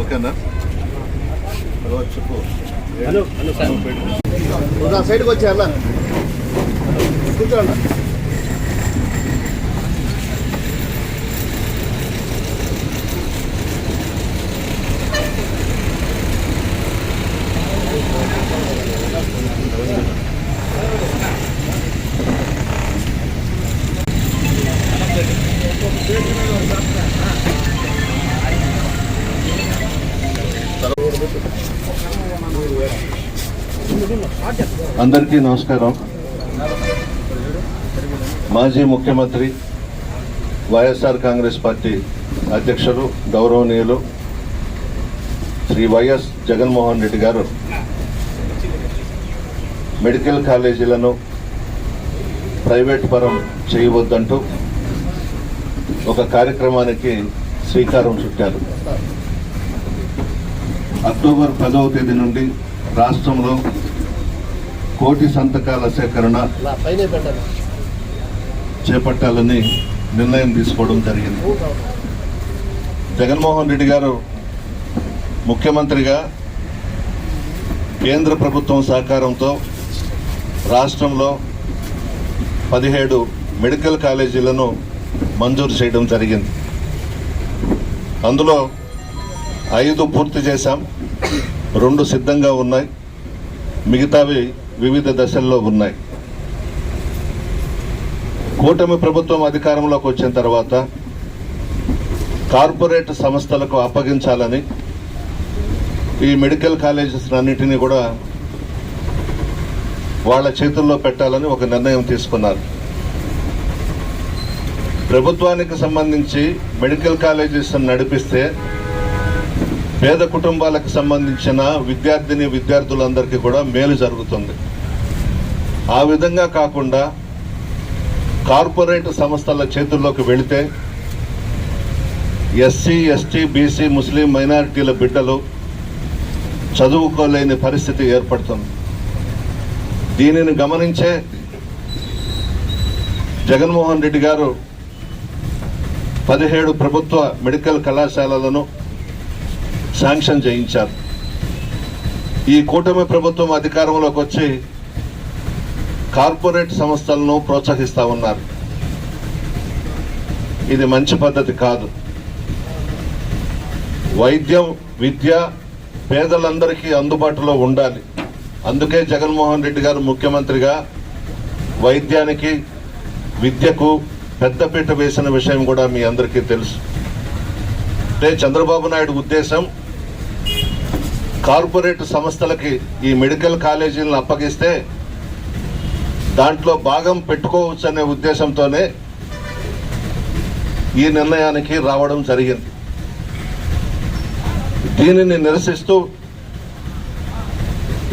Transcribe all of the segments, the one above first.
ఓకేనా? చెప్పు. Hello hello. Sir సైడ్కి వచ్చా అన్న కూర్చోండి. అందరికీ నమస్కారం. మాజీ ముఖ్యమంత్రి వైఎస్ఆర్ కాంగ్రెస్ పార్టీ అధ్యక్షులు గౌరవనీయులు శ్రీ వైఎస్ జగన్మోహన్ రెడ్డి గారు మెడికల్ కాలేజీలను ప్రైవేట్ పరం చేయవద్దంటూ ఒక కార్యక్రమానికి శ్రీకారం చుట్టారు. అక్టోబర్ పదవ తేదీ నుండి రాష్ట్రంలో కోటి సంతకాల సేకరణ చేపట్టాలని నిర్ణయం తీసుకోవడం జరిగింది. జగన్మోహన్ రెడ్డి గారు ముఖ్యమంత్రిగా కేంద్ర ప్రభుత్వం సహకారంతో రాష్ట్రంలో పదిహేడు మెడికల్ కాలేజీలను మంజూరు చేయడం జరిగింది. అందులో ఐదు పూర్తి చేశాం. రెండు సిద్ధంగా ఉన్నాయి. మిగతావి వివిధ దశల్లో ఉన్నాయి. కూటమి ప్రభుత్వం అధికారంలోకి వచ్చిన తర్వాత కార్పొరేట్ సంస్థలకు అప్పగించాలని ఈ మెడికల్ కాలేజెస్ అన్నిటినీ కూడా వాళ్ళ చేతుల్లో పెట్టాలని ఒక నిర్ణయం తీసుకున్నారు. ప్రభుత్వానికి సంబంధించి మెడికల్ కాలేజెస్ నడిపిస్తే పేద కుటుంబాలకు సంబంధించిన విద్యార్థిని విద్యార్థులందరికీ కూడా మేలు జరుగుతుంది. ఆ విధంగా కాకుండా కార్పొరేట్ సంస్థల చేతుల్లోకి వెళితే ఎస్సీ ఎస్టీ బీసీ ముస్లిం మైనారిటీల బిడ్డలు చదువుకోలేని పరిస్థితి ఏర్పడుతుంది. దీనిని గమనించే జగన్మోహన్ రెడ్డి గారు పదిహేడు ప్రభుత్వ మెడికల్ కళాశాలలను శాంక్షన్ చేయించారు. ఈ కూటమి ప్రభుత్వం అధికారంలోకి వచ్చి కార్పొరేట్ సంస్థలను ప్రోత్సహిస్తా ఉన్నారు. ఇది మంచి పద్ధతి కాదు. వైద్యం విద్య పేదలందరికీ అందుబాటులో ఉండాలి. అందుకే జగన్మోహన్ రెడ్డి గారు ముఖ్యమంత్రిగా వైద్యానికి విద్యకు పెద్దపీట వేసిన విషయం కూడా మీ అందరికీ తెలుసు. అంటే చంద్రబాబు నాయుడు ఉద్దేశం కార్పొరేట్ సంస్థలకి ఈ మెడికల్ కాలేజీలను అప్పగిస్తే దాంట్లో భాగం పెట్టుకోవచ్చు అనే ఉద్దేశంతోనే ఈ నిర్ణయానికి రావడం జరిగింది. దీనిని నిరసిస్తూ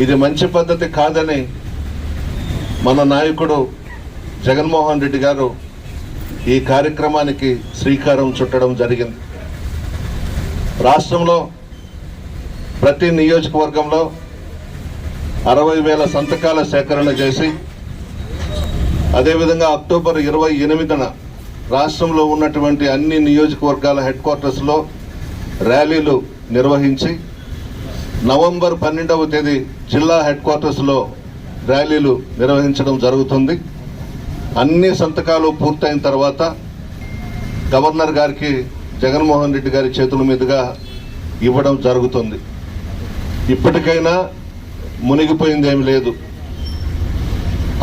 ఇది మంచి పద్ధతి కాదని మన నాయకుడు జగన్మోహన్ రెడ్డి గారు ఈ కార్యక్రమానికి శ్రీకారం చుట్టడం జరిగింది. రాష్ట్రంలో ప్రతి నియోజకవర్గంలో అరవై వేల సంతకాల సేకరణ చేసి అదేవిధంగా అక్టోబర్ ఇరవై ఎనిమిదిన రాష్ట్రంలో ఉన్నటువంటి అన్ని నియోజకవర్గాల హెడ్ క్వార్టర్స్లో ర్యాలీలు నిర్వహించి నవంబర్ పన్నెండవ తేదీ జిల్లా హెడ్ క్వార్టర్స్లో ర్యాలీలు నిర్వహించడం జరుగుతుంది. అన్ని సంతకాలు పూర్తయిన తర్వాత గవర్నర్ గారికి జగన్మోహన్ రెడ్డి గారి చేతుల మీదుగా ఇవ్వడం జరుగుతుంది. ఇప్పటికైనా మునిగిపోయింది ఏమి లేదు.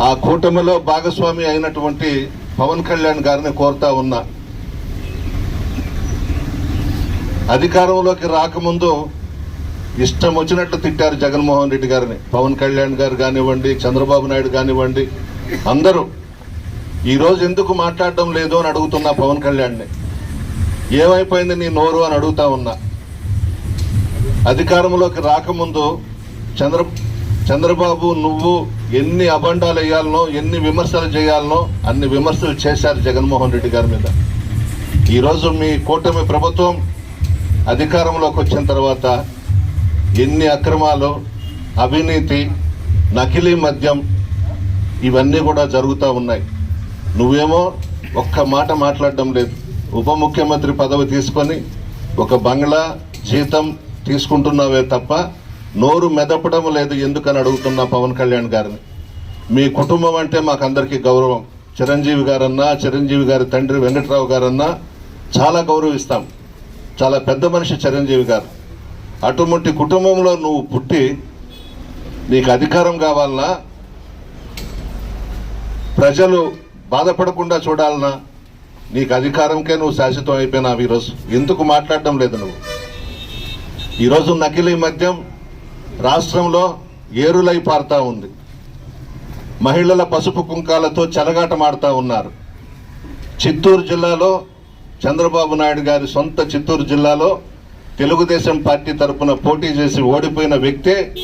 ఆ కూటమిలో భాగస్వామి అయినటువంటి పవన్ కళ్యాణ్ గారిని కోరుతా ఉన్నా. అధికారంలోకి రాకముందు ఇష్టం వచ్చినట్లు తిట్టారు జగన్మోహన్ రెడ్డి గారిని. పవన్ కళ్యాణ్ గారు కానివ్వండి చంద్రబాబు నాయుడు కానివ్వండి అందరూ ఈరోజు ఎందుకు మాట్లాడడం లేదు అని అడుగుతున్నా పవన్ కళ్యాణ్ని. ఏమైపోయింది నీ నోరు అని అడుగుతా ఉన్నా. అధికారంలోకి రాకముందు చంద్ర చంద్రబాబు నువ్వు ఎన్ని అబండాలు వేయాలనో ఎన్ని విమర్శలు చేయాలనో అన్ని విమర్శలు చేశారు జగన్మోహన్ రెడ్డి గారి మీద. ఈరోజు మీ కూటమి ప్రభుత్వం అధికారంలోకి వచ్చిన తర్వాత ఎన్ని అక్రమాలు అవినీతి నకిలీ మద్యం ఇవన్నీ కూడా జరుగుతూ ఉన్నాయి. నువ్వేమో ఒక్క మాట మాట్లాడడం లేదు. ఉప ముఖ్యమంత్రి పదవి తీసుకొని ఒక బంగ్లా జీతం తీసుకుంటున్నావే తప్ప నోరు మెదపడం లేదు ఎందుకని అడుగుతున్నా పవన్ కళ్యాణ్ గారిని. మీ కుటుంబం అంటే మాకందరికీ గౌరవం. చిరంజీవి గారన్నా చిరంజీవి గారి తండ్రి వెంకట్రావు గారన్నా చాలా గౌరవిస్తాం. చాలా పెద్ద మనిషి చిరంజీవి గారు. అటువంటి కుటుంబంలో నువ్వు పుట్టి నీకు అధికారం కావాలన్నా ప్రజలు బాధపడకుండా చూడాలన్నా నీకు అధికారంకే నువ్వు శాశ్వతం అయిపోయినావు ఈరోజు. ఎందుకు మాట్లాడడం లేదు నువ్వు? ఈరోజు నకిలీ మద్యం రాష్ట్రంలో ఏరులై పారుతా ఉంది. మహిళల పసుపు కుంకాలతో చెలగాటమాడుతూ ఉన్నారు. చిత్తూరు జిల్లాలో చంద్రబాబు నాయుడు గారి సొంత చిత్తూరు జిల్లాలో తెలుగుదేశం పార్టీ తరపున పోటీ చేసి ఓడిపోయిన వ్యక్తే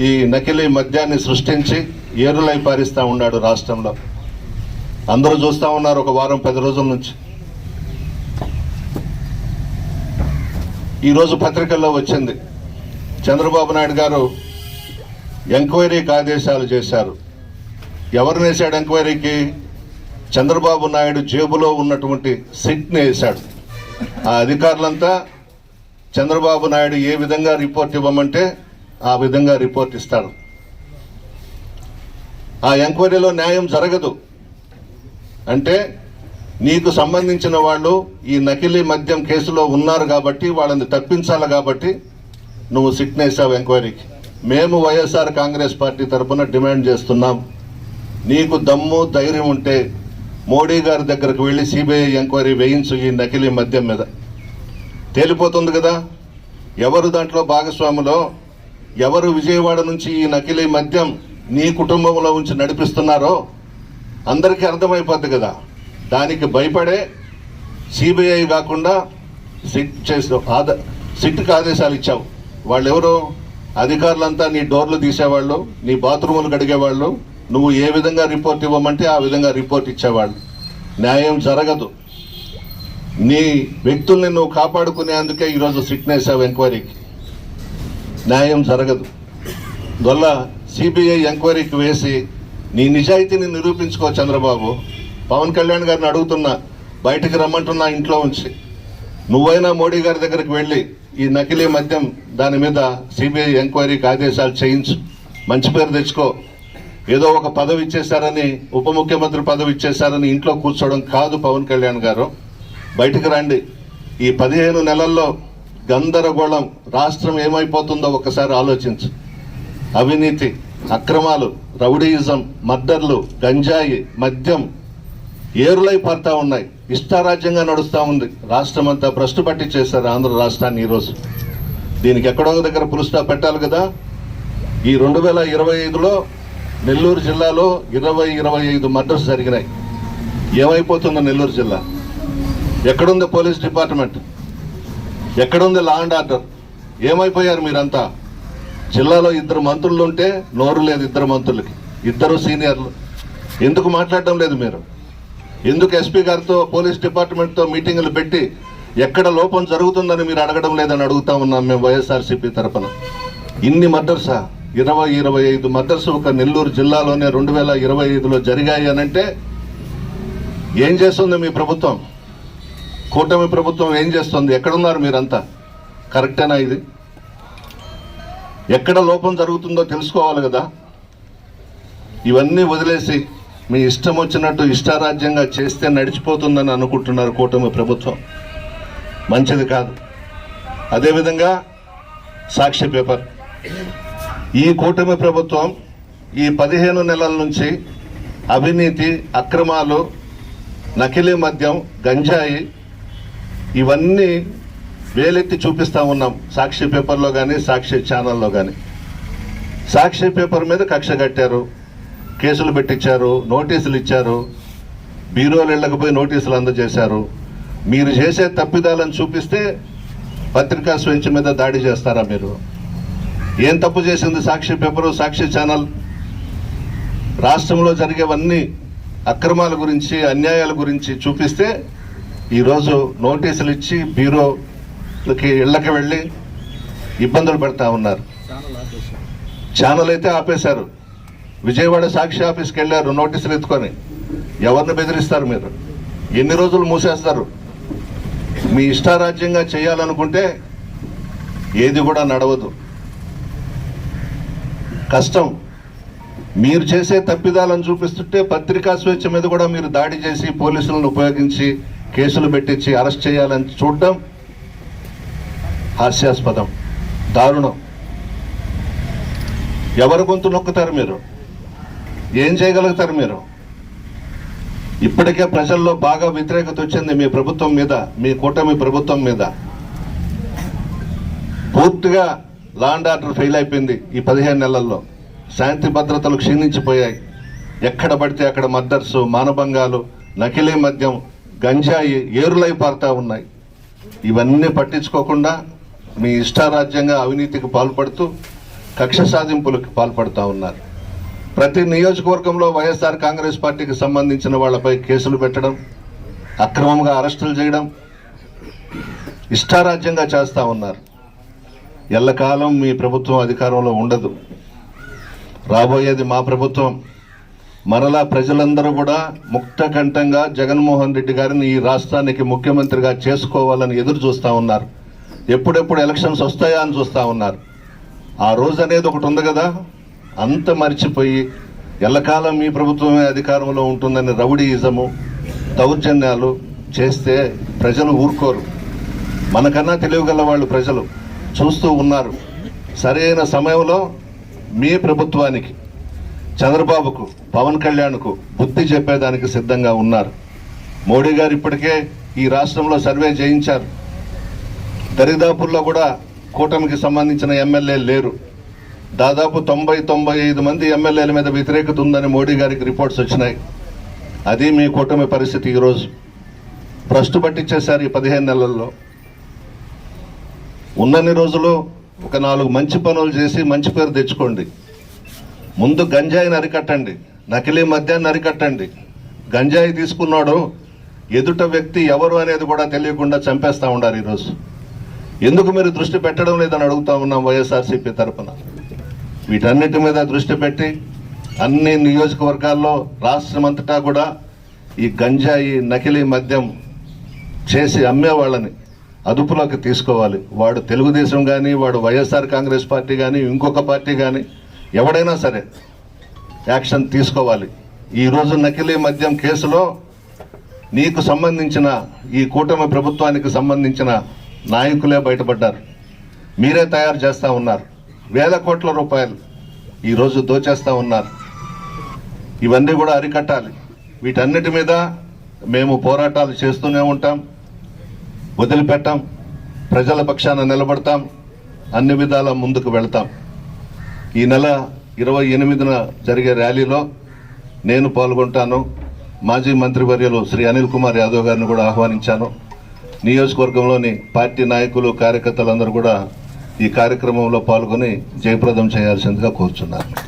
ఈ నకిలీ మద్యాన్ని సృష్టించి ఏరులై పారిస్తూ ఉన్నాడు రాష్ట్రంలో. అందరూ చూస్తూ ఉన్నారు ఒక వారం పది రోజుల నుంచి. ఈరోజు పత్రికల్లో వచ్చింది. చంద్రబాబు నాయుడు గారు ఎంక్వైరీకి ఆదేశాలు చేశారు. ఎవరిని వేశాడు ఎంక్వైరీకి? చంద్రబాబు నాయుడు జేబులో ఉన్నటువంటి సిట్ని వేశాడు ఆ అధికారులంతా చంద్రబాబు నాయుడు ఏ విధంగా రిపోర్ట్ ఇవ్వమంటే ఆ విధంగా రిపోర్ట్ ఇస్తాడు ఆ ఎంక్వైరీలో న్యాయం జరగదు. అంటే నీకు సంబంధించిన వాళ్ళు ఈ నకిలీ మద్యం కేసులో ఉన్నారు కాబట్టి వాళ్ళని తప్పించాలి కాబట్టి నువ్వు సిట్ వేసావు ఎంక్వైరీకి మేము వైఎస్ఆర్ కాంగ్రెస్ పార్టీ తరఫున డిమాండ్ చేస్తున్నాం. నీకు దమ్ము ధైర్యం ఉంటే మోడీ గారి దగ్గరకు వెళ్ళి సిబిఐ ఎంక్వైరీ వేయించు ఈ నకిలీ మద్యం మీద. తేలిపోతుంది కదా? ఎవరు దాంట్లో భాగస్వాములో? ఎవరు విజయవాడ నుంచి ఈ నకిలీ మద్యం నీ కుటుంబంలో ఉంచి నడిపిస్తున్నారో? అందరికీ అర్థమైపోద్ది కదా. దానికి భయపడే సిబిఐ కాకుండా సిట్ చేసిన ఆద సిట్కి ఆదేశాలు ఇచ్చావు. వాళ్ళు అధికారులంతా నీ డోర్లు తీసేవాళ్ళు నీ బాత్రూములు కడిగేవాళ్ళు నువ్వు ఏ విధంగా రిపోర్ట్ ఇవ్వమంటే ఆ విధంగా రిపోర్ట్ ఇచ్చేవాళ్ళు. న్యాయం జరగదు. నీ వ్యక్తుల్ని నువ్వు కాపాడుకునేందుకే ఈరోజు సిట్ వేసావు ఎంక్వైరీకి. న్యాయం జరగదు. వల్ల సిబిఐ ఎంక్వైరీకి వేసి నీ నిజాయితీని నిరూపించుకో చంద్రబాబు. పవన్ కళ్యాణ్ గారిని అడుగుతున్నా బయటికి రమ్మంటున్నా ఇంట్లో ఉంచి. నువ్వైనా మోడీ గారి దగ్గరికి వెళ్ళి ఈ నకిలీ మద్యం దాని మీద సిబిఐ ఎంక్వైరీకి ఆదేశాలు చేయించు. మంచి పేరు తెచ్చుకో. ఏదో ఒక పదవి ఇచ్చేశారని ఉప ముఖ్యమంత్రి పదవి ఇచ్చేశారని ఇంట్లో కూర్చోవడం కాదు పవన్ కళ్యాణ్ గారు. బయటికి రండి. ఈ పదిహేను నెలల్లో గందరగోళం రాష్ట్రం ఏమైపోతుందో ఒకసారి ఆలోచించు. అవినీతి అక్రమాలు రౌడీయిజం మర్డర్లు గంజాయి మద్యం ఏరులై పడతా ఉన్నాయి. ఇష్టారాజ్యంగా నడుస్తూ ఉంది. రాష్ట్రం అంతా భ్రష్టు పట్టి చేశారు ఆంధ్ర రాష్ట్రాన్ని ఈరోజు. దీనికి ఎక్కడో ఒక దగ్గర పురుస్తా పెట్టాలి కదా. ఈ రెండు వేల ఇరవై ఐదులో నెల్లూరు జిల్లాలో ఇరవై ఇరవై ఐదు మర్డర్స్ జరిగినాయి. ఏమైపోతుందో నెల్లూరు జిల్లా. ఎక్కడుంది పోలీస్ డిపార్ట్మెంట్? ఎక్కడుంది లా అండ్ ఆర్డర్ ఏమైపోయారు మీరంతా? జిల్లాలో ఇద్దరు మంత్రులు ఉంటే నోరు లేదు ఇద్దరు మంత్రులకి. ఇద్దరు సీనియర్లు. ఎందుకు మాట్లాడడం లేదు మీరు? ఎందుకు ఎస్పీ గారితో పోలీస్ డిపార్ట్మెంట్తో మీటింగులు పెట్టి ఎక్కడ లోపం జరుగుతుందని మీరు అడగడం లేదని అడుగుతా ఉన్నాం మేము వైఎస్ఆర్సీపీ తరఫున ఇన్ని మర్డర్సా ఇరవై ఇరవై ఐదు మర్డర్స్ ఒక నెల్లూరు జిల్లాలోనే రెండు వేల ఇరవై ఐదులో జరిగాయి అనంటే ఏం చేస్తుంది మీ ప్రభుత్వం? కూటమి ప్రభుత్వం ఏం చేస్తుంది? ఎక్కడున్నారు మీరంతా? కరెక్టేనా ఇది? ఎక్కడ లోపం జరుగుతుందో తెలుసుకోవాలి కదా. ఇవన్నీ వదిలేసి మీ ఇష్టం వచ్చినట్టు ఇష్టారాజ్యంగా చేస్తే నడిచిపోతుందని అనుకుంటున్నారు కూటమి ప్రభుత్వం. మంచిది కాదు. అదేవిధంగా సాక్షి పేపర్. ఈ కూటమి ప్రభుత్వం ఈ పదిహేను నెలల నుంచి అవినీతి అక్రమాలు నకిలీ మద్యం గంజాయి ఇవన్నీ వేలెత్తి చూపిస్తా ఉన్నాం. సాక్షి పేపర్లో కానీ సాక్షి ఛానల్లో కానీ సాక్షి పేపర్ మీద కక్ష కట్టారు. కేసులు పెట్టించారు నోటీసులు ఇచ్చారు బీరోలు ఇళ్ళకపోయి నోటీసులు అందజేశారు. మీరు చేసే తప్పిదాలను చూపిస్తే పత్రికా స్వేచ్ఛ మీద దాడి చేస్తారా మీరు? ఏం తప్పు చేసింది సాక్షి పేపరు సాక్షి ఛానల్? రాష్ట్రంలో జరిగేవన్నీ అక్రమాల గురించి అన్యాయాల గురించి చూపిస్తే ఈరోజు నోటీసులు ఇచ్చి బ్యూరో ఇళ్ళకి ఇళ్ళకి వెళ్ళి ఇబ్బందులు పెడతా ఉన్నారు. ఛానల్ అయితే ఆపేశారు. విజయవాడ సాక్షి ఆఫీస్కి వెళ్ళారు నోటీసులు ఎత్తుకొని ఎవరిని బెదిరిస్తారు మీరు? ఎన్ని రోజులు మూసేస్తారు? మీ ఇష్టారాజ్యంగా చేయాలనుకుంటే ఏది కూడా నడవదు. కష్టం. మీరు చేసే తప్పిదాలను చూపిస్తుంటే పత్రికా స్వేచ్ఛ మీద కూడా మీరు దాడి చేసి పోలీసులను ఉపయోగించి కేసులు పెట్టించి అరెస్ట్ చేయాలని చూడడం హాస్యాస్పదం. దారుణం. ఎవరి గొంతు నొక్కుతారు మీరు? ఏం చేయగలుగుతారు మీరు? ఇప్పటికే ప్రజల్లో బాగా వ్యతిరేకత వచ్చింది మీ ప్రభుత్వం మీద మీ కూటమి ప్రభుత్వం మీద. పూర్తిగా లాండ్ ఆర్డర్ ఫెయిల్ అయిపోయింది ఈ పదిహేను నెలల్లో. శాంతి భద్రతలు క్షీణించిపోయాయి. ఎక్కడ పడితే అక్కడ మర్డర్స్ మానభంగాలు నకిలీ మద్యం గంజాయి ఏరులై పారుతా ఉన్నాయి. ఇవన్నీ పట్టించుకోకుండా మీ ఇష్టారాజ్యంగా అవినీతికి పాల్పడుతూ కక్ష సాధింపులకు పాల్పడుతూ ఉన్నారు. ప్రతి నియోజకవర్గంలో వైఎస్ఆర్ కాంగ్రెస్ పార్టీకి సంబంధించిన వాళ్ళపై కేసులు పెట్టడం అక్రమంగా అరెస్టులు చేయడం ఇష్టారాజ్యంగా చేస్తూ ఉన్నారు. ఎల్లకాలం మీ ప్రభుత్వం అధికారంలో ఉండదు. రాబోయేది మా ప్రభుత్వం. మరలా ప్రజలందరూ కూడా ముక్తకంఠంగా జగన్మోహన్ రెడ్డి గారిని ఈ రాష్ట్రానికి ముఖ్యమంత్రిగా చేసుకోవాలని ఎదురు చూస్తూ ఉన్నారు. ఎప్పుడెప్పుడు ఎలక్షన్స్ వస్తాయా అని చూస్తూ ఉన్నారు. ఆ రోజు అనేది ఒకటి ఉంది కదా. అంత మర్చిపోయి ఎల్లకాలం మీ ప్రభుత్వమే అధికారంలో ఉంటుందని రౌడీయిజము దౌర్జన్యాలు చేస్తే ప్రజలు ఊరుకోరు. మనకన్నా తెలియగల వాళ్ళు ప్రజలు చూస్తూ ఉన్నారు. సరైన సమయంలో మీ ప్రభుత్వానికి చంద్రబాబుకు పవన్ కళ్యాణ్కు బుద్ధి చెప్పేదానికి సిద్ధంగా ఉన్నారు. మోడీ గారు ఇప్పటికే ఈ రాష్ట్రంలో సర్వే చేయించారు. దరిదాపుల్లో కూడా కూటమికి సంబంధించిన ఎమ్మెల్యేలు లేరు. దాదాపు తొంభై తొంభై ఐదు మంది ఎమ్మెల్యేల మీద వ్యతిరేకత ఉందని మోడీ గారికి రిపోర్ట్స్ వచ్చినాయి. అది మీ కూటమి పరిస్థితి ఈరోజు. భ్రష్టు పట్టించేశారు ఈ పదిహేను నెలల్లో. ఉన్నన్ని రోజులు ఒక నాలుగు మంచి పనులు చేసి మంచి పేరు తెచ్చుకోండి. ముందు గంజాయిని అరికట్టండి. నకిలీ మద్యాన్ని అరికట్టండి. గంజాయి తీసుకున్నాడు ఎదుట వ్యక్తి ఎవరు అనేది కూడా తెలియకుండా చంపేస్తా ఉండారు ఈరోజు. ఎందుకు మీరు దృష్టి పెట్టడం లేదని అడుగుతా ఉన్నాం వైఎస్ఆర్సీపీ తరఫున వీటన్నిటి మీద దృష్టి పెట్టి అన్ని నియోజకవర్గాల్లో రాష్ట్రమంతటా కూడా ఈ గంజాయి నకిలీ మద్యం చేసి అమ్మే వాళ్ళని అదుపులోకి తీసుకోవాలి. వాడు తెలుగుదేశం కానీ వాడు వైఎస్ఆర్ కాంగ్రెస్ పార్టీ కానీ ఇంకొక పార్టీ కానీ ఎవడైనా సరే యాక్షన్ తీసుకోవాలి. ఈరోజు నకిలీ మద్యం కేసులో నీకు సంబంధించిన ఈ కూటమి ప్రభుత్వానికి సంబంధించిన నాయకులే బయటపడ్డారు. మీరే తయారు చేస్తూ ఉన్నారు. వేల కోట్ల రూపాయలు ఈరోజు దోచేస్తూ ఉన్నారు. ఇవన్నీ కూడా అరికట్టాలి. వీటన్నిటి మీద మేము పోరాటాలు చేస్తూనే ఉంటాం. వదిలిపెట్టాం. ప్రజల పక్షాన నిలబడతాం. అన్ని విధాల ముందుకు వెళ్తాం. ఈ నెల ఇరవై ఎనిమిదిన జరిగే ర్యాలీలో నేను పాల్గొంటాను. మాజీ మంత్రివర్యులు శ్రీ అనిల్ కుమార్ యాదవ్ గారిని కూడా ఆహ్వానించాను. నియోజకవర్గంలోని పార్టీ నాయకులు కార్యకర్తలందరూ కూడా ఈ కార్యక్రమంలో పాల్గొని జయప్రదం చేయాల్సిందిగా కోరుచున్నారు